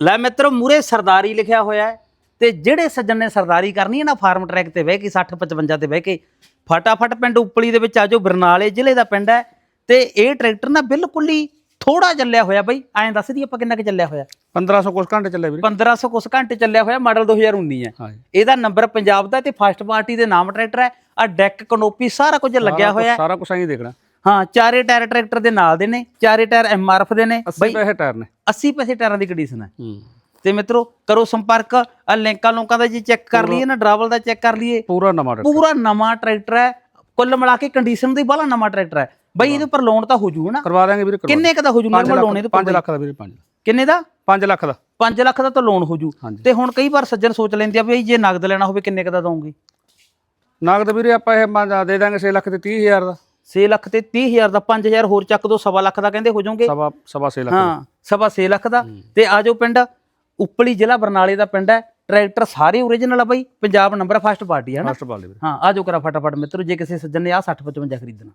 ਲੈ ਮਿੱਤਰੋ ਮੂਰੇ ਸਰਦਾਰੀ ਲਿਖਿਆ ਹੋਇਆ ਹੈ ਤੇ ਜਿਹੜੇ ਸੱਜਣ ਨੇ ਸਰਦਾਰੀ ਕਰਨੀ ਹੈ ਨਾ ਫਾਰਮ ਟਰੈਕ ਤੇ ਬਹਿ ਕੇ 60 55 ਤੇ ਬਹਿ ਕੇ ਫਟਾਫਟ ਪਿੰਡ ਉਪਲੀ ਦੇ ਵਿੱਚ ਆਜੋ ਬਰਨਾਲੇ ਜ਼ਿਲ੍ਹੇ ਦਾ ਪਿੰਡ ਹੈ ਤੇ ਇਹ ਟਰੈਕਟਰ ਨਾ ਬਿਲਕੁਲ ਹੀ ਥੋੜਾ ਚੱਲਿਆ ਹੋਇਆ ਬਈ ਐਂ ਦੱਸ ਦੀ ਆਪਾਂ ਕਿੰਨਾ ਕੁ ਚੱਲਿਆ ਹੋਇਆ। 1500 ਕੁਛ ਘੰਟੇ ਚੱਲੇ ਵੀਰੇ। 1500 ਕੁਸ ਘੰਟੇ ਚੱਲਿਆ ਹੋਇਆ ਮਾਡਲ 2019 ਹੈ। ਇਹਦਾ ਨੰਬਰ ਪੰਜਾਬ ਦਾ ਤੇ ਫਸਟ ਪਾਰਟੀ ਦੇ ਨਾਮ ਟਰੈਕਟਰ ਹੈ ਆ ਡੈਕ ਕਨੋਪੀ ਸਾਰਾ ਕੁਝ ਲੱਗਿਆ ਹੋਇਆ। ਸਾਰਾ ਕੁਝ ਐਂ ਦੇਖਣਾ। ਹਾਂ ਚਾਰੇ ਟਾਇਰ ਟਰੈਕਟਰ ਦੇ ਨਾਲ ਦੇ ਨੇ ਚਾਰੇ ਟਾਇਰ ਐਮਆਰਐਫ ਦੇ ਨੇ 80 ਪੈਸੇ ਟਾਇਰ ਨੇ। 80 ਪੈਸੇ ਟਾਇਰਾਂ ਦੀ ਕੰਡੀਸ਼ਨ ਹੈ। ਤੇ ਮਿੱਤਰੋ ਕਰੋ ਸੰਪਰਕ ਆ ਲਿੰਕਾਂ ਲੋਕਾਂ ਦਾ ਜੀ ਚੈੱਕ ਕਰ ਲਈਏ ਨਾ ਡਰਾਵਲ ਦਾ ਚੈੱਕ ਕਰ ਲਈਏ ਪੂਰਾ ਨਵਾਂ ਟਰੈਕਟਰ। ਪੂਰਾ ਨਵਾਂ ਟਰੈਕਟਰ ਹੈ ਕੁੱਲ ਮਿਲਾ ਕੇ ਕੰਡੀਸ਼ਨ ਦੀ ਬਾਹਲਾ ਨਵਾਂ ਟਰੈਕਟਰ ਹੈ। ਬਈ ਇਹਦੇ ਉੱਪਰ ਲੋਨ ਤਾਂ ਹੋ ਜੂ ਨਾ ਕਰਵਾ ਦਾਂਗੇ ਵੀਰੇ ਕਿੰਨੇ ਕ ਦਾ ਹੋ ਜੂ ਨਰਮਲ ਲੋਨ ਇਹਦੇ 5 ਲੱਖ ਦਾ ਵੀਰੇ 5 ਕਿੰਨੇ ਦਾ? 5 ਲੱਖ ਦਾ। 5 ਲੱਖ ਦਾ ਤਾਂ ਲੋਨ ਹੋ ਜੂ। ਤੇ ਹੁਣ ਕਈ ਵਾਰ ਸੱਜਣ ਸੋਚ ਲੈਂਦੇ ਆ ਵੀ ਜੇ ਨਗਦ ਲੈਣਾ ਹੋਵੇ ਕਿੰਨੇ ਕ ਦਾ ਦਵਾਂਗੇ ਨਗਦ ਵੀਰੇ ਆਪਾਂ ਇਹ ਦੇ ਦਾਂਗੇ 6 ਲੱਖ ਤੇ 30000 ਦਾ। 6 ਲੱਖ ਤੇ 30000 ਦਾ 5000 ਹੋਰ ਚੱਕ ਦੋ ਸਵਾ ਲੱਖ ਦਾ ਕਹਿੰਦੇ ਹੋ ਜਾਓਗੇ। ਸਵਾ ਸਵਾ 6 ਲੱਖ ਹਾਂ ਸਵਾ 6 ਲੱਖ ਦਾ। ਤੇ ਆਜੋ ਪਿੰਡ ਉਪਲੀ ਜ਼ਿਲ੍ਹਾ ਬਰਨਾਲੇ ਦਾ ਪਿੰਡ ਹੈ। ਟਰੈਕਟਰ ਸਾਰੇ ਓਰੀਜਨਲ ਆ ਬਾਈ। ਪੰਜਾਬ ਨੰਬਰ ਫਸਟ ਪਾਰਟੀ ਹੈ ਨਾ? ਫਸਟ ਵੀਰੇ। ਹਾਂ ਆਜੋ ਕਰਾ ਫਟਾਫਟ ਮਿੱਤਰੋ ਜੇ ਕਿਸੇ ਸੱਜਣ ਨੇ ਆ 60 55 ਖਰੀਦਣਾ।